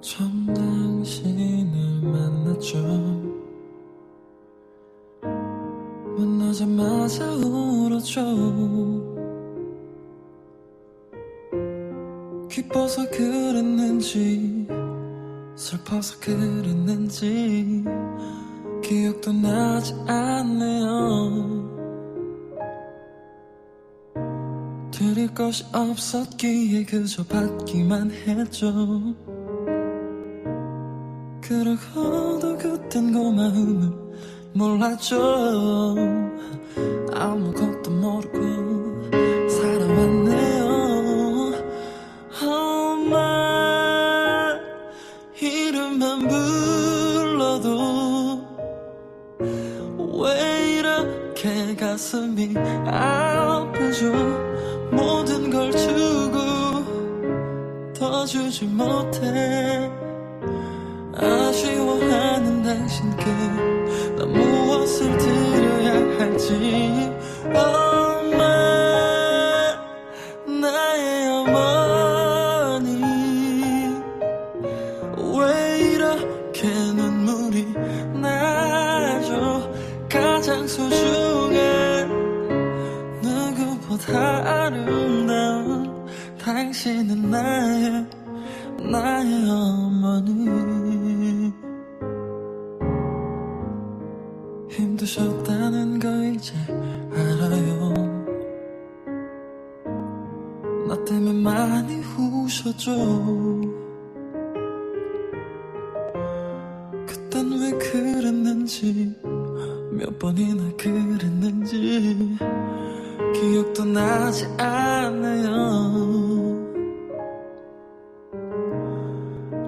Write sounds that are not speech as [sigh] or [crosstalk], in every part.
처음 당신을 만났죠. 만나자마자 울었죠. 기뻐서 그랬는지 슬퍼서 그랬는지 기억도 나지 않네요. 드릴 것이 없었기에 그저 받기만 했죠 그러고도 그땐 그 마음을 몰랐죠. 아무것도 모르고 살아왔네요. 엄마 이름만 불러도 왜 이렇게 가슴이 아프죠? 모든 걸 주고 더 주지 못해 아쉬워하는 당신께 난 무엇을 드려야 할지. 엄마 나의 어머니 왜 이렇게 눈물이 나죠? 가장 소중한 누구보다 아름다운 당신은 나의 나의 어머니 힘드셨다는 거 이제 알아요. 나 때문에 많이 우셨죠. 그땐 왜 그랬는지 몇 번이나 그랬는지 기억도 나지 않아요.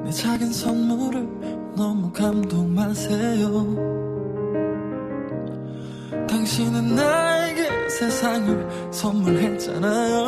내 작은 선물을 너무 감동 마세요 당신은 나에게 세상을 선물했잖아요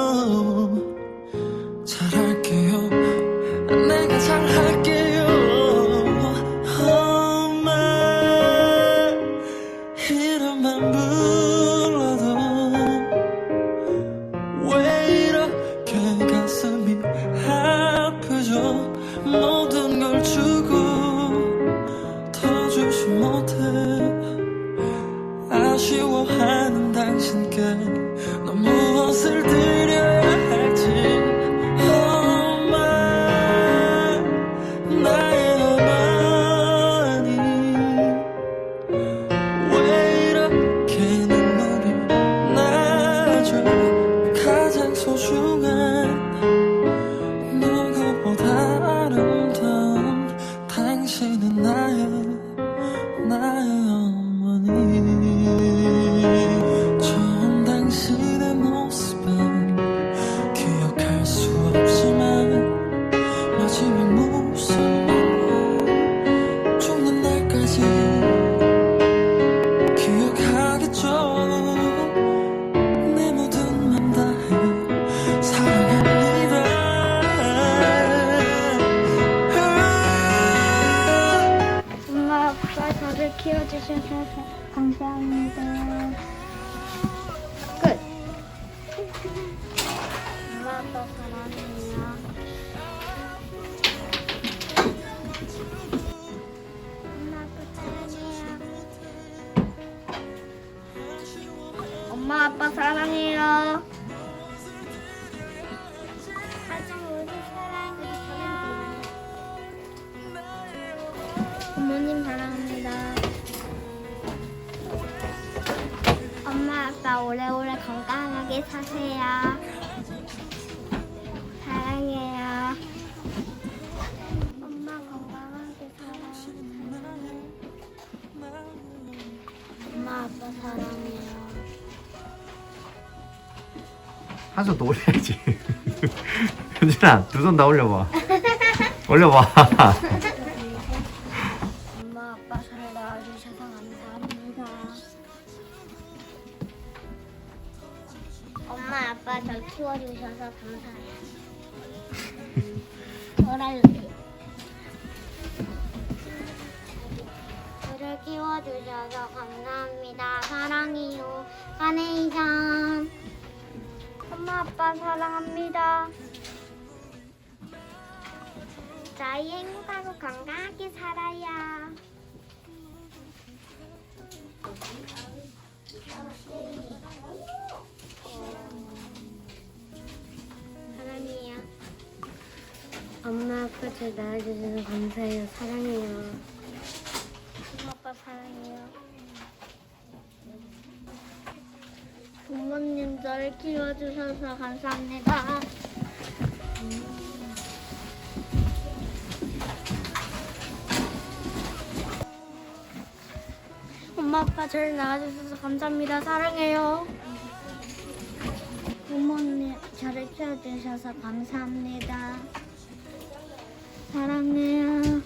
아쉬워하는 당신께 난 무엇을 드려야 할지. 엄마 나의 어머니 왜 이렇게 눈물이 나죠? 가장 소중한 누구보다 아름다운 당신은 나의 나의 마지 엄마 아빠 오래오래 건강하게 사세요. 사랑해요. 엄마 건강하게 사랑해. 엄마 아빠 사랑해요. 한 손 더 올려야지. [laughs] 현진아, 두 손 다 올려봐. 올려봐. 엄마 아빠 잘 낳아주셔서 감사합니다. 엄마 아빠 절 키워주셔서 감사해요. [laughs] 저랄게. 저를 키워주셔서 감사합니다. 사랑해요. 카네이션. 엄마 아빠 사랑합니다. 무사히 행복하고 건강하게 살아요. 사랑해요. 엄마 아빠 잘 낳아주셔서 감사해요. 사랑해요. 엄마 아빠 사랑해요. 부모님 저를 키워주셔서 감사합니다. 엄마 아빠 저를 낳아주셔서 감사합니다. 사랑해요. 주셔서 감사합니다. 사랑해요.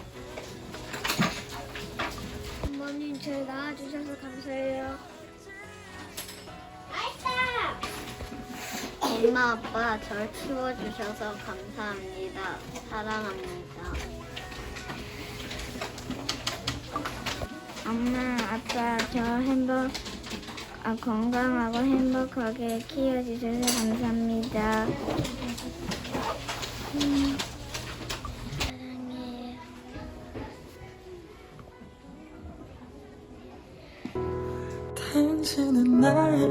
부모님 저를 낳아주셔서 감사해요. 엄마 아빠 저를 키워주셔서 감사합니다. 사랑합니다. 엄마 아빠 저 행복 아, 건강하고 행복하게 키워주셔서 감사합니다. 음, 사랑해요. 당신은 나의